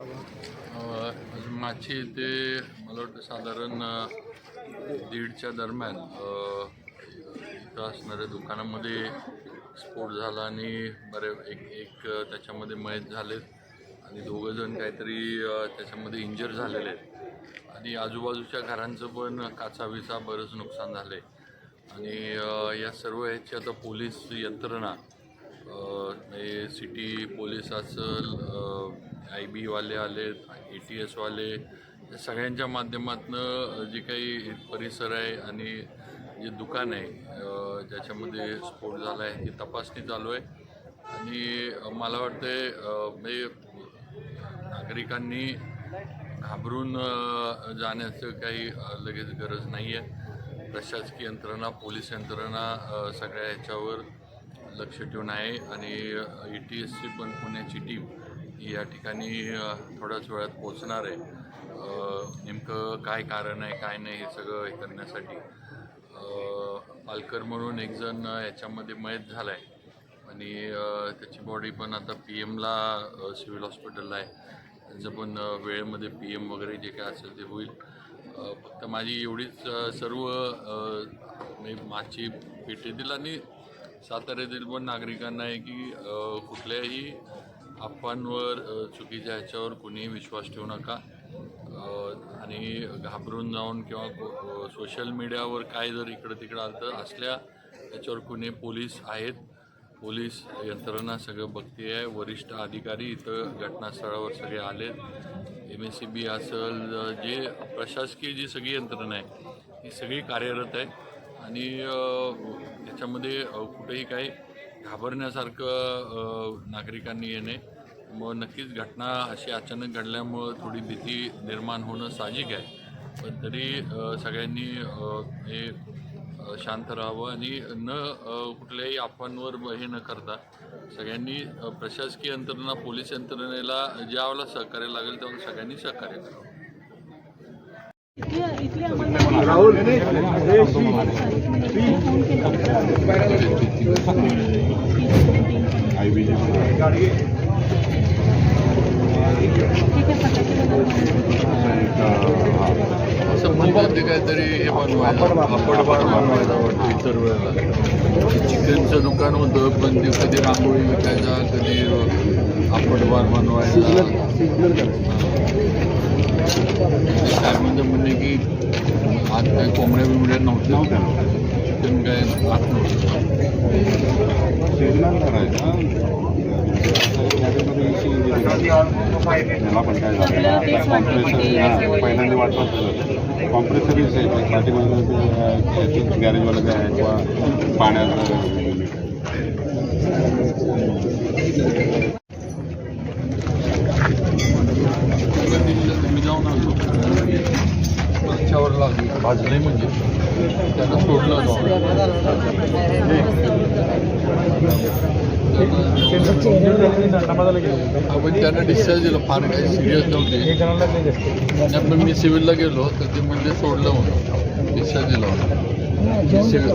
अ, माची ते मला वाटतं साधारण दीडच्या दरम्यान इथं असणाऱ्या दुकानामध्ये स्फोट झाला आणि बरे एक एक त्याच्यामध्ये मयत झालेत आणि दोघं जण काहीतरी त्याच्यामध्ये इंजर झालेले आहेत. आणि आजूबाजूच्या घरांचं पण काचाविचा बरंच नुकसान झालं आहे आणि या सर्व ह्याची आता पोलीस यंत्रणा सिटी पोलीस असेल आय बीवाले आले ए टी एसवाले या सगळ्यांच्या माध्यमातून जे काही परिसर आहे आणि जे दुकान आहे ज्याच्यामध्ये स्फोट झाला आहे ती तपासणी चालू आहे. आणि मला वाटतं म्हणजे नागरिकांनी घाबरून जाण्याचं काही लगेच गरज नाही आहे प्रशासकीय यंत्रणा पोलीस यंत्रणा सगळ्या ह्याच्यावर लक्ष ठेवून आहे आणि ई टी एसची पण पुण्याची टीम या ठिकाणी थोड्याच वेळात पोहोचणार आहे. नेमकं काय कारण आहे काय नाही हे सगळं हे करण्यासाठी. पालकर म्हणून एक जण याच्यामध्ये मयत झाला आहे आणि त्याची बॉडी पण आता पी एमला सिव्हिल हॉस्पिटलला आहे. त्यांचं पण वेळेमध्ये पी एम वगैरे जे काय असेल ते होईल. फक्त माझी एवढीच सर्व मी माझी माची दिला आणि साताऱ्यातील पण नागरिकांना आहे की कुठल्याही अफवांवर चुकीच्या ह्याच्यावर कुणीही विश्वास ठेवू नका. आणि घाबरून जाऊन किंवा सोशल मीडियावर काय जर इकडं तिकडं आलं तर असल्या त्याच्यावर कुणी पोलीस आहेत. पोलीस यंत्रणा सगळं बघते आहे वरिष्ठ अधिकारी इथं घटनास्थळावर सगळे आलेत. एम एस सी बी असेल जे प्रशासकीय जी सगळी यंत्रणा आहे ही सगळी कार्यरत आहे. आणि त्याच्यामध्ये कुठेही काही घाबरण्यासारखं नागरिकांनी येणे. मग नक्कीच घटना अशी अचानक घडल्यामुळं थोडी भीती निर्माण होणं साहजिक आहे. पण तरी सगळ्यांनी हे शांत राहावं आणि न कुठल्याही अफवांवर हे न करता सगळ्यांनी प्रशासकीय यंत्रणा पोलीस यंत्रणेला ज्यावेळेला सहकार्य लागेल त्यावेळेला सगळ्यांनी सहकार्य करावं. इथली इथली आम्हाला ठीक आहे फटाके असं म्हणलं ते काहीतरी हे बनवायला बार बनवायला वाटतं इतर वेळेला चिकनचं दुकान होतं पण ते कधी रांगोळी विकायचा कधी पापड बार बनवायला. काय म्हणजे म्हणणे की आज काही कोंबड्या बिंबड्या नव्हत्या. चिकन काय आत नव्हतं त्याला पण काय झालं आता कॉम्प्रेसर हा, पहिल्यांदा वाटलं कॉम्प्रेसर पाठीमध्ये गॅरेजवाला काय आहे किंवा पाण्याचं मी जाऊन आलो मागच्यावर लागली भाजले म्हणजे त्यांना सोडलं आपण त्यांना डिस्चार्ज दिलं फार काही सिरियस नव्हते पण मी सिव्हिलला गेलो तर ते म्हणजे सोडलं म्हणून डिस्चार्ज दिला होता सिव्हिल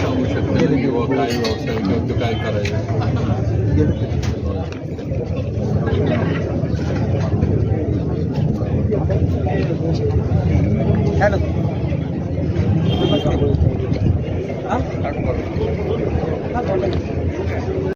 सांगू शकत नाही किंवा काय व्यवसाय किंवा काय करायचं हॅलो. हां?